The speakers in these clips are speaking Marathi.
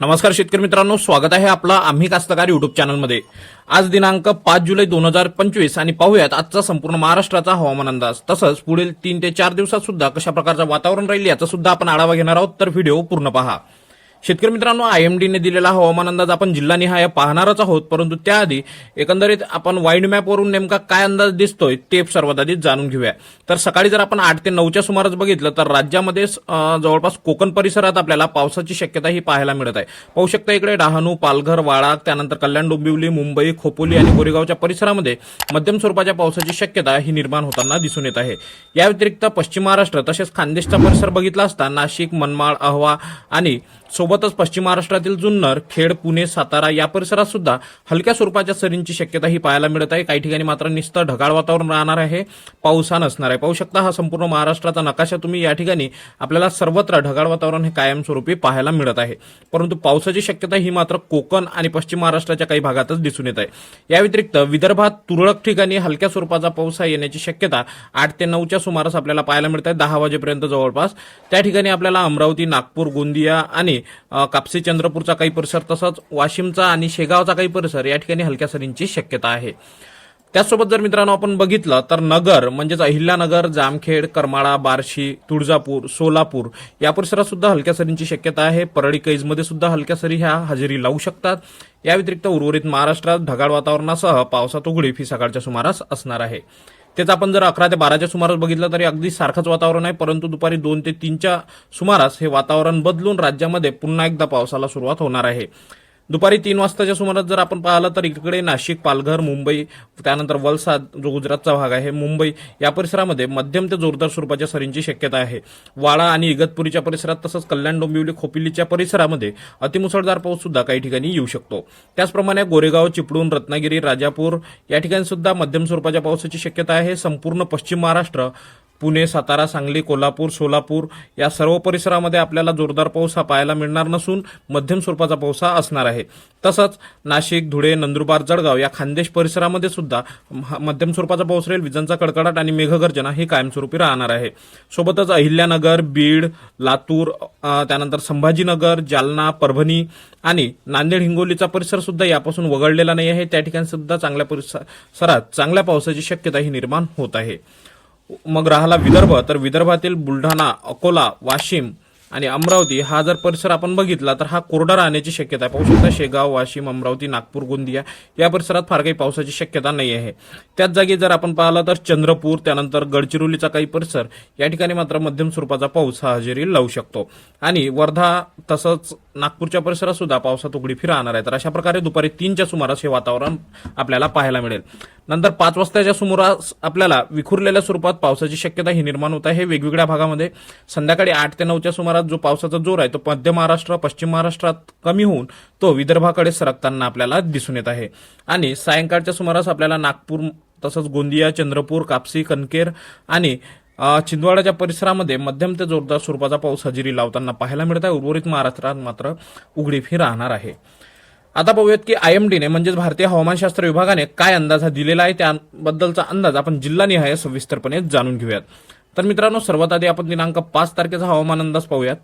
नमस्कार शेतकरी मित्रांनो स्वागत आहे आपला आम्ही कास्तकार युट्यूब चॅनलमध्ये. आज दिनांक पाच जुलै दोन हजार पंचवीस आणि पाहूयात आजचा संपूर्ण महाराष्ट्राचा हवामान अंदाज. तसंच पुढील तीन ते चार दिवसात सुद्धा कशा प्रकारचं वातावरण राहील याचा सुद्धा आपण आढावा घेणार आहोत तर व्हिडिओ पूर्ण पहा. शेतकरी मित्रांनो आय एम डीने दिलेला हवामान अंदाज आपण जिल्हानिहाय पाहणारच आहोत. परंतु त्याआधी एकंदरीत आपण वाईड मॅपवरून नेमका काय अंदाज दिसतोय ते सर्वात आधी जाणून घेऊया. तर सकाळी जर आपण आठ ते नऊच्या सुमारास बघितलं तर राज्यामध्ये जवळपास कोकण परिसरात आपल्याला पावसाची शक्यता ही पाहायला मिळत आहे. पाहू शकता इकडे डहाणू पालघर वाळा त्यानंतर कल्याण डोंबिवली मुंबई खोपोली आणि गोरेगावच्या परिसरामध्ये मध्यम स्वरूपाच्या पावसाची शक्यता ही निर्माण होताना दिसून येत आहे. या व्यतिरिक्त पश्चिम महाराष्ट्र तसेच खानदेशचा परिसर बघितला असता नाशिक मनमाड अहवा आणि सोबतच पश्चिम महाराष्ट्रातील जुन्नर खेड पुणे सातारा या परिसरात सुद्धा हलक्या स्वरूपाच्या सरींची शक्यता ही पाहायला मिळत आहे. काही ठिकाणी मात्र निस्त ढगाळ वातावरण राहणार आहे. पाऊस हा नसणार आहे. पाहू शकता हा संपूर्ण महाराष्ट्राचा नकाशा. तुम्ही या ठिकाणी आपल्याला सर्वत्र ढगाळ वातावरण हे कायमस्वरूपी पाहायला मिळत आहे. परंतु पावसाची शक्यता ही मात्र कोकण आणि पश्चिम महाराष्ट्राच्या काही भागातच दिसून येत आहे. या व्यतिरिक्त विदर्भात तुरळक ठिकाणी हलक्या स्वरूपाचा पाऊस हा येण्याची शक्यता आठ ते नऊच्या सुमारास आपल्याला पाहायला मिळत आहे. दहा वाजेपर्यंत जवळपास. त्या ठिकाणी आपल्याला अमरावती नागपूर गोंदिया आणि अ, कापसी चंद्रपूरचा काही परिसर तसंच वाशिमचा आणि शेगावचा काही परिसर या ठिकाणी हलक्या सरींची शक्यता आहे. त्याचसोबत जर मित्रांनो आपण बघितलं तर नगर म्हणजेच अहिल्यानगर जामखेड करमाळा बार्शी तुळजापूर सोलापूर या परिसरात सुद्धा हलक्या सरींची शक्यता आहे. परळी कैजमध्ये सुद्धा हलक्या सरी ह्या हजेरी लावू शकतात. या व्यतिरिक्त उर्वरित महाराष्ट्रात ढगाळ वातावरणासह पावसात उघडीफ ही सकाळच्या सुमारास असणार आहे. तेच आपण जर अकरा ते बाराच्या सुमारास बघितलं तरी अगदी सारखंच वातावरण आहे. परंतु दुपारी दोन ते तीनच्या सुमारास हे वातावरण बदलून राज्यामध्ये पुन्हा एकदा पावसाला सुरुवात होणार आहे. दुपारी तीन वाजताच्या सुमारास जर आपण पाहिलं तर इकडे नाशिक पालघर मुंबई त्यानंतर वलसाड जो गुजरातचा भाग आहे मुंबई या परिसरामध्ये मध्यम ते जोरदार स्वरूपाच्या सरींची शक्यता आहे. वाळा आणि इगतपुरीच्या परिसरात तसंच कल्याण डोंबिवली खोपिलीच्या परिसरामध्ये अतिमुसळधार पाऊस सुद्धा काही ठिकाणी येऊ शकतो. त्याचप्रमाणे गोरेगाव चिपळूण रत्नागिरी राजापूर या ठिकाणी सुद्धा मध्यम स्वरूपाच्या पावसाची शक्यता आहे. संपूर्ण पश्चिम महाराष्ट्र पुणे सातारा सांगली कोल्हापूर सोलापूर या सर्व परिसरामध्ये आपल्याला जोरदार पाऊस हा पाहायला मिळणार नसून मध्यम स्वरूपाचा पाऊस हा असणार आहे. तसंच नाशिक धुळे नंदुरबार जळगाव या खानदेश परिसरामध्ये सुद्धा मध्यम स्वरूपाचा पाऊस राहील. विजांचा कडकडाट आणि मेघगर्जना ही कायमस्वरूपी राहणार आहे. सोबतच अहिल्यानगर बीड लातूर त्यानंतर संभाजीनगर जालना परभणी आणि नांदेड हिंगोलीचा परिसर सुद्धा यापासून वगळलेला नाही आहे. त्या ठिकाणी सुद्धा चांगल्या परिसरात चांगल्या पावसाची शक्यता ही निर्माण होत आहे. मग राहिला विदर्भ तर विदर्भातील बुलढाणा अकोला वाशिम आणि अमरावती हा जर परिसर आपण बघितला तर हा कोरडा राहण्याची शक्यता आहे. पाहू शकता शेगाव वाशिम अमरावती नागपूर गोंदिया या परिसरात फार काही पावसाची शक्यता नाही आहे. त्याच जागी जर आपण पाहिलं तर चंद्रपूर त्यानंतर गडचिरोलीचा काही परिसर या ठिकाणी मात्र मध्यम स्वरूपाचा पाऊस हा हजेरी लावू शकतो. आणि वर्धा तसंच नागपूरच्या परिसरात सुद्धा पावसात उघडी राहणार आहे तर अशा प्रकारे दुपारी तीनच्या सुमारास हे वातावरण आपल्याला पाहायला मिळेल. नंतर पाच वाजताच्या सुमारास आपल्याला विखुरलेल्या स्वरूपात पावसाची शक्यता ही निर्माण होत आहे. वेगवेगळ्या भागामध्ये संध्याकाळी आठ ते नऊच्या सुमारास जो पावसाचा जोर आहे तो मध्य महाराष्ट्र पश्चिम महाराष्ट्रात कमी होऊन तो विदर्भाकडे सरकताना आपल्याला दिसून येत आहे. आणि सायंकाळच्या सुमारास आपल्याला नागपूर तसंच गोंदिया चंद्रपूर कापसी कणकेर आणि अ, छिंदवाडाच्या परिसरामध्ये मध्यम ते जोरदार स्वरूपाचा पाऊस हजेरी लावताना पाहायला मिळत आहे. उर्वरित महाराष्ट्रात मात्र उघडीप ही राहणार आहे. आता पाहूयात की आय एम डीने म्हणजेच भारतीय हवामानशास्त्र विभागाने काय अंदाज हा दिलेला आहे? त्याबद्दलचा अंदाज आपण जिल्हानिहाय सविस्तरपणे जाणून घेऊयात. तर मित्रांनो सर्वात आधी आपण दिनांक पाच तारखेचा हवामान अंदाज पाहूयात.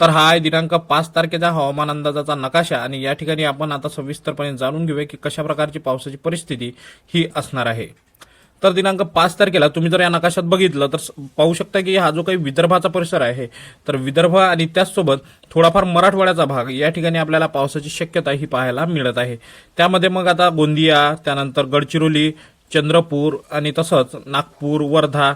तर हा आहे दिनांक पाच तारखेचा हवामान अंदाजाचा नकाशा आणि या ठिकाणी आपण आता सविस्तरपणे जाणून घेऊया की कशा प्रकारची पावसाची परिस्थिती ही असणार आहे. तर दिनांक पाच तारखेला तुम्ही जर या नकाशात बघितलं तर पाहू शकता की हा जो काही विदर्भाचा परिसर आहे तर विदर्भ आणि त्याचसोबत थोडाफार मराठवाड्याचा भाग या ठिकाणी आपल्याला पावसाची शक्यता ही पाहायला मिळत आहे. त्यामध्ये मग आता गोंदिया त्यानंतर गडचिरोली चंद्रपूर आणि तसंच नागपूर वर्धा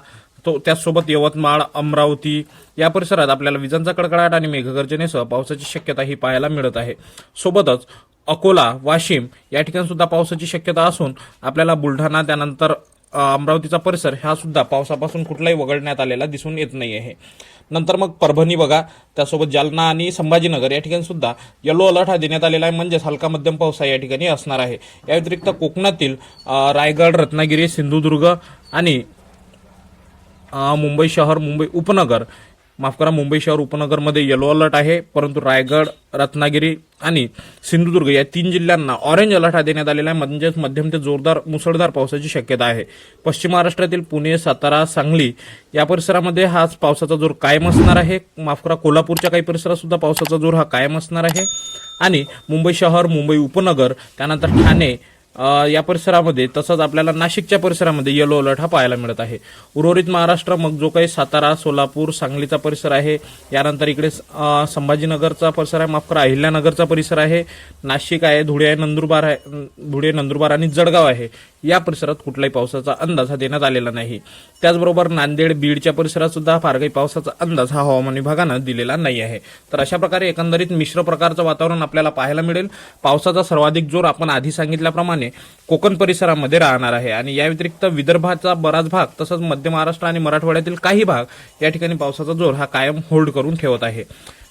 तो त्याचसोबत यवतमाळ अमरावती या परिसरात आपल्याला विजांचा कडकडाट आणि मेघगर्जनेसह पावसाची शक्यता ही पाहायला मिळत आहे. सोबतच अकोला वाशिम या ठिकाणी सुद्धा पावसाची शक्यता असून आपल्याला बुलढाणा त्यानंतर अमरावतीचा परिसर हा सुद्धा पावसापासून कुठलाही वगळण्यात आलेला दिसून येत नाही आहे नंतर मग परभणी बघा त्यासोबत जालना आणि संभाजीनगर या ठिकाणी सुद्धा येलो अलर्ट हा देण्यात आलेला आहे. म्हणजेच हलका मध्यम पाऊस हा या ठिकाणी असणार आहे. या व्यतिरिक्त कोकणातील रायगड रत्नागिरी सिंधुदुर्ग आणि मुंबई शहर मुंबई उपनगर माफ करा मुंबई शहर उपनगरमध्ये येलो अलर्ट आहे परंतु रायगड रत्नागिरी आणि सिंधुदुर्ग या तीन जिल्ह्यांना ऑरेंज अलर्ट हा देण्यात आलेला आहे. म्हणजेच मध्यम ते जोरदार मुसळधार पावसाची शक्यता आहे. पश्चिम महाराष्ट्रातील पुणे सातारा सांगली या परिसरामध्ये हाच पावसाचा जोर कायम असणार आहे. माफ करा कोल्हापूरच्या काही परिसरात सुद्धा पावसाचा जोर हा कायम असणार आहे. आणि मुंबई शहर मुंबई उपनगर त्यानंतर ठाणे या परिसरामध्ये तसंच आपल्याला नाशिकच्या परिसरामध्ये येलो अलर्ट हा पाहायला मिळत आहे. उर्वरित महाराष्ट्र मग जो काही सातारा सोलापूर सांगलीचा परिसर आहे यानंतर इकडे संभाजीनगरचा परिसर आहे माफ करा अहिल्यानगरचा परिसर आहे नाशिक आहे धुळे आहे नंदुरबार आहे धुळे नंदुरबार आणि जळगाव आहे. या परिसरात कुठलाही पावसाचा अंदाज हा देण्यात आलेला नाही. त्याचबरोबर नांदेड बीडच्या परिसरात सुद्धा फार काही पावसाचा अंदाज हा हवामान विभागानं दिलेला नाही आहे. तर अशा प्रकारे एकंदरीत मिश्र प्रकारचं वातावरण आपल्याला पाहायला मिळेल. पावसाचा सर्वाधिक जोर आपण आधी सांगितल्याप्रमाणे कोकण परिसरामध्ये राहणार आहे. आणि या व्यतिरिक्त विदर्भाचा बराच भाग तसंच मध्य महाराष्ट्र आणि मराठवाड्यातील काही भाग या ठिकाणी पावसाचा जोर हा कायम होल्ड करून ठेवत आहे.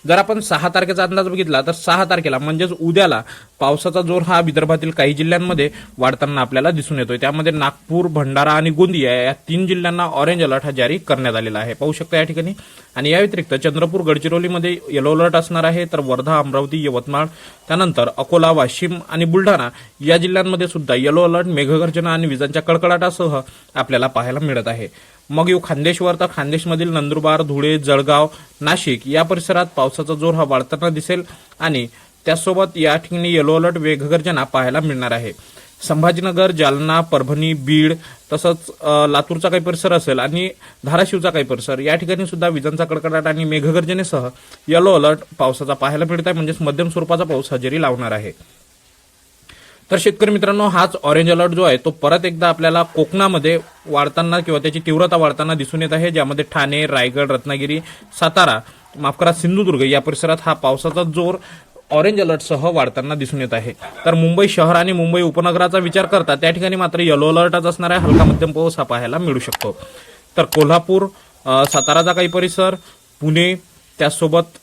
जर आपण सहा तारखेचा अंदाज बघितला तर सहा तारखेला म्हणजेच उद्याला पावसाचा जोर हा विदर्भातील काही जिल्ह्यांमध्ये वाढताना आपल्याला दिसून येतोय. त्यामध्ये नागपूर भंडारा आणि गोंदिया या तीन जिल्ह्यांना ऑरेंज अलर्ट हा जारी करण्यात आलेला आहे. पाहू शकता या ठिकाणी. आणि या व्यतिरिक्त चंद्रपूर गडचिरोलीमध्ये येलो अलर्ट असणार आहे तर वर्धा अमरावती यवतमाळ त्यानंतर अकोला वाशिम आणि बुलढाणा या जिल्ह्यांमध्ये सुद्धा येलो अलर्ट मेघगर्जना आणि विजांच्या कडकडाटासह आपल्याला पाहायला मिळत आहे. मग येऊ खान्देशवर. तर खानदेशमधील नंदुरबार धुळे जळगाव नाशिक या परिसरात पावसाचा जोर हा वाढताना दिसेल आणि त्यासोबत या ठिकाणी येलो अलर्ट वेगगर्जना पाहायला मिळणार आहे. संभाजीनगर जालना परभणी बीड तसंच लातूरचा काही परिसर असेल आणि धाराशिवचा काही परिसर. या ठिकाणी सुद्धा विजांचा कडकडाट आणि मेघगर्जनेसह येलो अलर्ट पावसाचा पाहायला मिळत आहे. म्हणजेच मध्यम स्वरूपाचा पाऊस हजेरी लावणार आहे. तर शेतकरी मित्रांनो हाच ऑरेंज अलर्ट जो आहे तो परत एकदा आपल्याला कोकणामध्ये वाढताना किंवा त्याची तीव्रता वाढताना दिसून येत आहे ज्यामध्ये ठाणे रायगड रत्नागिरी सातारा माफ करा सिंधुदुर्ग या परिसरात हा पावसाचा जोर ऑरेंज अलर्टसह वाढताना दिसून येत आहे. तर मुंबई शहर आणि मुंबई उपनगराचा विचार करता त्या ठिकाणी मात्र येलो अलर्टच असणार आहे. हलका मध्यम पाऊस हा पाहायला मिळू शकतो. तर कोल्हापूर साताराचा काही परिसर पुणे त्यासोबत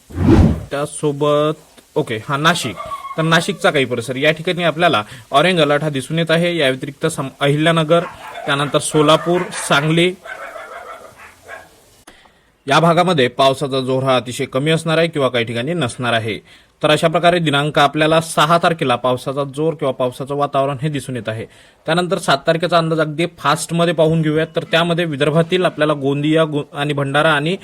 त्यासोबत ओके हा नाशिक. तर नाशिकचा काही परिसर. या ठिकाणी आपल्याला ऑरेंज अलर्ट हा दिसून येत आहे. या व्यतिरिक्त अहिल्यानगर त्यानंतर सोलापूर सांगली. या भागामध्ये पावसाचा जोर हा अतिशय कमी असणार आहे किंवा काही ठिकाणी नसणार आहे. तर अशा प्रकारे दिनांक आपल्याला सहा तारखेला पावसाचा जोर किंवा पावसाचं वातावरण हे दिसून येत आहे. त्यानंतर सात तारखेचा अंदाज अगदी फास्टमध्ये पाहून घेऊयात. तर त्यामध्ये विदर्भातील आपल्याला गोंदिया गो- आणि भंडारा आणि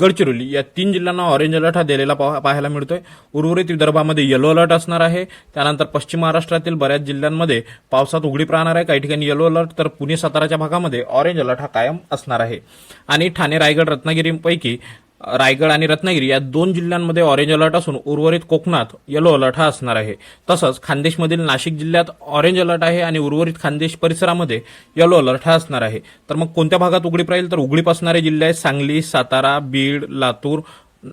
गडचिरोली या तीन जिल्ह्यांना ऑरेंज अलर्ट हा दिलेला पाहायला मिळतोय. उर्वरित विदर्भामध्ये येलो अलर्ट असणार आहे. त्यानंतर पश्चिम महाराष्ट्रातील बऱ्याच जिल्ह्यांमध्ये पावसात उघडीप राहणार आहे. काही ठिकाणी येलो अलर्ट तर पुणे साताराच्या भागामध्ये ऑरेंज अलर्ट हा कायम असणार आहे. आणि ठाणे रायगड रत्नागिरीपैकी रायगड आणि रत्नागिरी या दोन जिल्ह्यांमध्ये ऑरेंज अलर्ट असून उर्वरित कोकणात येलो अलर्ट हा असणार आहे. तसंच खानदेशमधील नाशिक जिल्ह्यात ऑरेंज अलर्ट आहे आणि उर्वरित खानदेश परिसरामध्ये येलो अलर्ट हा असणार आहे. तर मग कोणत्या भागात उघडीप राहील? तर उघडीप असणारे जिल्हे आहेत सांगली सातारा बीड लातूर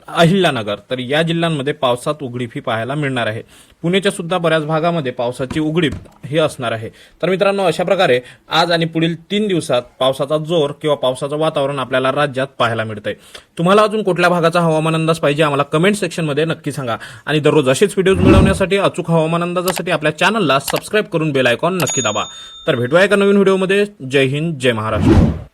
अहिल्यानगर. तर या जिल्ह्यांमध्ये पावसात उघडीप ही पाहायला मिळणार आहे. पुणेच्या सुद्धा बऱ्याच भागामध्ये पावसाची उघडीप ही असणार आहे. तर मित्रांनो अशा प्रकारे आज आणि पुढील तीन दिवसात पावसाचा जोर किंवा पावसाचं वातावरण आपल्याला राज्यात पाहायला मिळतंय. तुम्हाला अजून कुठल्या भागाचा हवामान अंदाज पाहिजे आम्हाला कमेंट सेक्शनमध्ये नक्की सांगा. आणि दररोज असेच व्हिडिओज मिळवण्यासाठी अचूक हवामान अंदाजासाठी आपल्या चॅनलला सबस्क्राईब करून बेल आयकॉन नक्की दाबा. तर भेटूया एका नवीन व्हिडिओमध्ये. जय हिंद जय महाराष्ट्र.